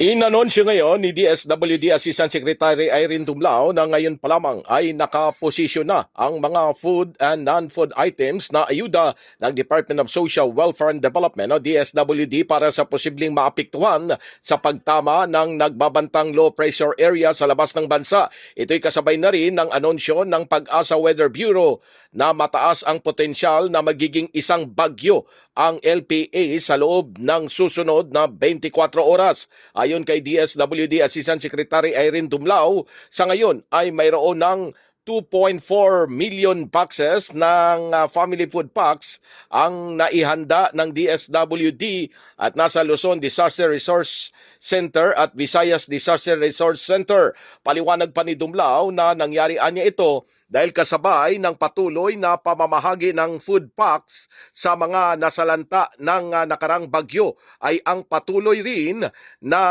Inanunsyo ngayon ni DSWD Assistant Secretary Irene Tumlao na ngayon pa lamang ay nakaposisyon na ang mga food and non-food items na ayuda ng Department of Social Welfare and Development o DSWD para sa posibleng maapektuhan sa pagtama ng nagbabantang low pressure area sa labas ng bansa. Ito'y kasabay na rin ng anunsyo ng Pag-asa Weather Bureau na mataas ang potensyal na magiging isang bagyo ang LPA sa loob ng susunod na 24 oras. Ayon kay DSWD Assistant Secretary Irene Dumlao, sa ngayon ay mayroon ng 2.4 million boxes ng uh, family food packs ang naihanda ng DSWD at nasa Luzon Disaster Resource Center at Visayas Disaster Resource Center. Paliwanag pa ni Dumlao na nangyari anya ito dahil kasabay ng patuloy na pamamahagi ng food packs sa mga nasalanta ng uh, nakarang bagyo ay ang patuloy rin na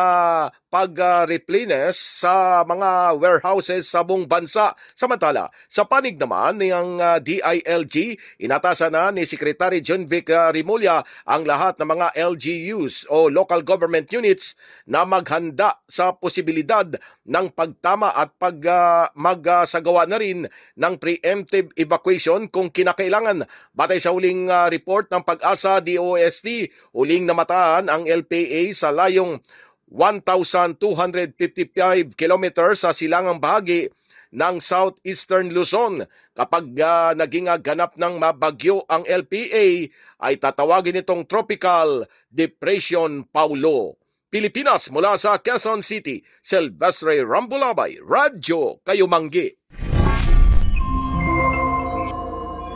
pag-replenish sa mga warehouses sa buong bansa. Samantala, sa panig naman ng uh, DILG, inatasan na ni Secretary John Vic uh, Rimulya ang lahat ng mga LGUs o local government units na maghanda sa posibilidad ng pagtama at pag uh, magsagawa na rin ng preemptive evacuation kung kinakailangan. Batay sa huling uh, report ng pag-asa DOST, huling namataan ang LPA sa layong 1,255 kilometers sa silangang bahagi ng southeastern Luzon. Kapag uh, naging uh, ganap ng mabagyo ang LPA, ay tatawagin itong Tropical Depression Paulo. Pilipinas mula sa Quezon City, Silvestre Rambulabay, Radyo Kayumanggi.